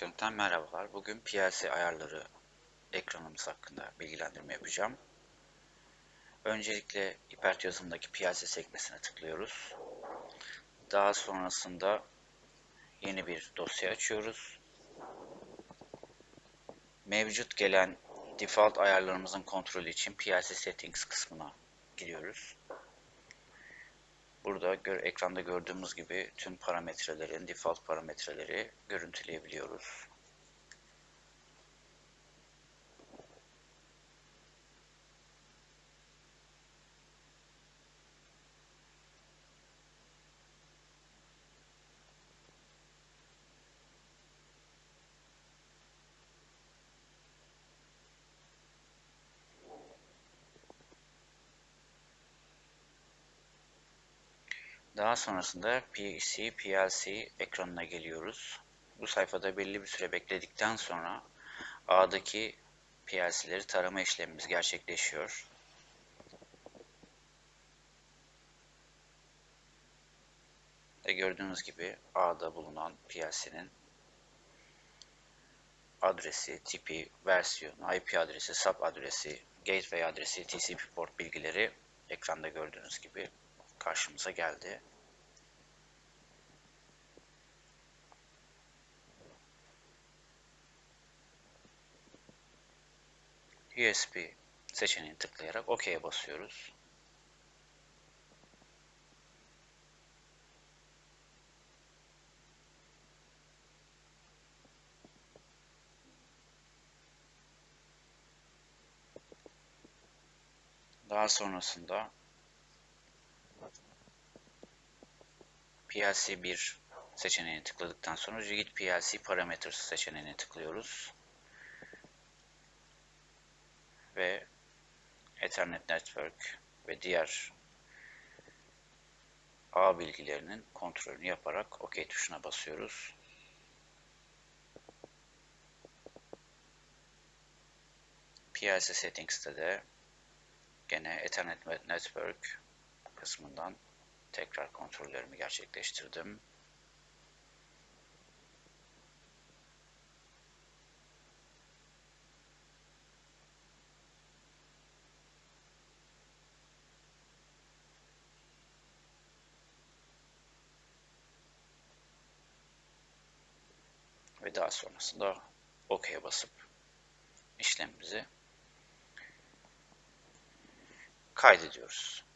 Elektronik'ten merhabalar. Bugün PLC ayarları ekranımız hakkında bilgilendirme yapacağım. Öncelikle Hypert yazımdaki PLC sekmesine tıklıyoruz. Daha sonrasında yeni bir dosya açıyoruz. Mevcut gelen default ayarlarımızın kontrolü için PLC Settings kısmına giriyoruz. Burada gör, ekranda gördüğümüz gibi tüm parametrelerin default parametreleri görüntüleyebiliyoruz. Daha sonrasında PC, PLC ekranına geliyoruz. Bu sayfada belli bir süre bekledikten sonra A'daki PLC'leri tarama işlemimiz gerçekleşiyor. Ve gördüğünüz gibi A'da bulunan PLC'nin adresi, tipi, versiyonu, IP adresi, sub adresi, gateway adresi, TCP port bilgileri ekranda gördüğünüz gibi karşımıza geldi. USB seçeneğini tıklayarak OK'ye basıyoruz. Daha sonrasında PLC 1 seçeneğini tıkladıktan sonra Rigid PLC Parameters seçeneğini tıklıyoruz. Ve Ethernet Network ve diğer ağ bilgilerinin kontrolünü yaparak OK tuşuna basıyoruz. PLC Settings'te de gene Ethernet Network kısmından tekrar kontrollerimi gerçekleştirdim. Ve daha sonrasında OK'ye basıp işlemimizi kaydediyoruz.